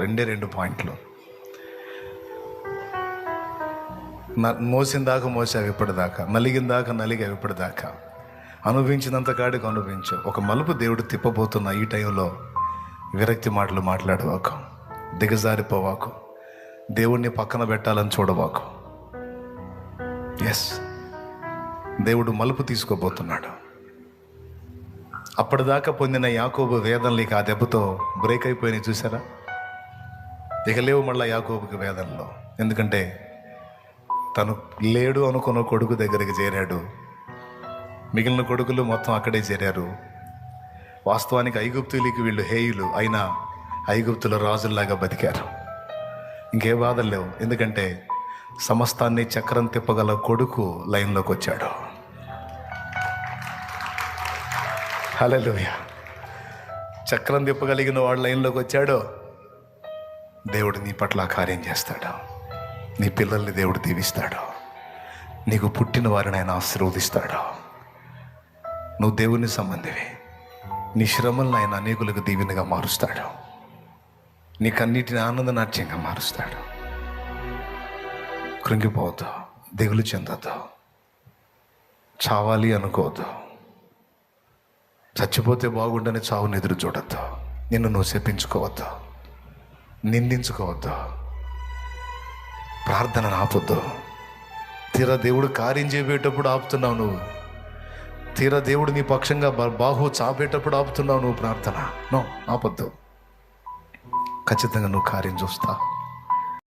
రెండే రెండు పాయింట్లు. న- దాకా మోసావు ఇప్పటిదాకా నలిగిందాక నలిగావు ఇప్పటిదాకా అనుభవించినంత కాడికి అనుభవించు. ఒక మలుపు దేవుడు తిప్పబోతున్న ఈ టైంలో విరక్తి మాటలు మాట్లాడవాకు. దిగజారిపోవాకు. దేవుణ్ణి పక్కన పెట్టాలని చూడవాకు. ఎస్ దేవుడు మలుపు తీసుకోబోతున్నాడు. అప్పటిదాకా పొందిన యాకోబు వేదనలకి ఆ దెబ్బతో బ్రేక్ అయిపోయినాయి చూసారా ఇక లేవు మళ్ళీ యాకోబుకి వేదనలో ఎందుకంటే తను లేడు అనుకున్న కొడుకు దగ్గరికి చేరాడు. మిగిలిన కొడుకులు మొత్తం అక్కడే చేరారు. వాస్తవానికి ఐగుప్తులకి వీళ్ళు హేయులు అయినా ఐగుప్తుల రాజుల్లాగా బతికారు. ఇంకే బాధలు లేవు. ఎందుకంటే సమస్తాన్ని చక్రం తిప్పగల కొడుకు లైన్లోకి వచ్చాడు. హల్లెలూయా. చక్రం తిప్పగలిగిన వాడు లైన్లోకి వచ్చాడో. దేవుడు నీ పట్ల కార్యం చేస్తాడు. నీ పిల్లల్ని దేవుడు దీవిస్తాడు. నీకు పుట్టిన వారిని ఆయన ఆశీర్వదిస్తాడు. నువ్వు దేవుని సంబంధివి. నీ శ్రమలను ఆయన అనేకులకు దీవెనగా మారుస్తాడు. నీ కన్నిటిని ఆనంద నాట్యంగా మారుస్తాడు. కృంగిపోవద్దు దిగులు చెందొద్దు. చావాలి అనుకోవద్దు. చచ్చిపోతే బాగుండని చావుని ఎదురు చూడొద్దు. నిన్ను నువ్వు శపించుకోవద్దు. నిందించుకోవద్దు. ప్రార్థన ఆపొద్దు. తీరా దేవుడు కార్యం చేపేటప్పుడు ఆపుతున్నావు నువ్వు. తీరా దేవుడు నీ పక్షంగా బా- బాహు చాపేటప్పుడు ఆపుతున్నావు నువ్వు ప్రార్థన. నో ఆపొద్దు. ఖచ్చితంగా నువ్వు కార్యం చూస్తావు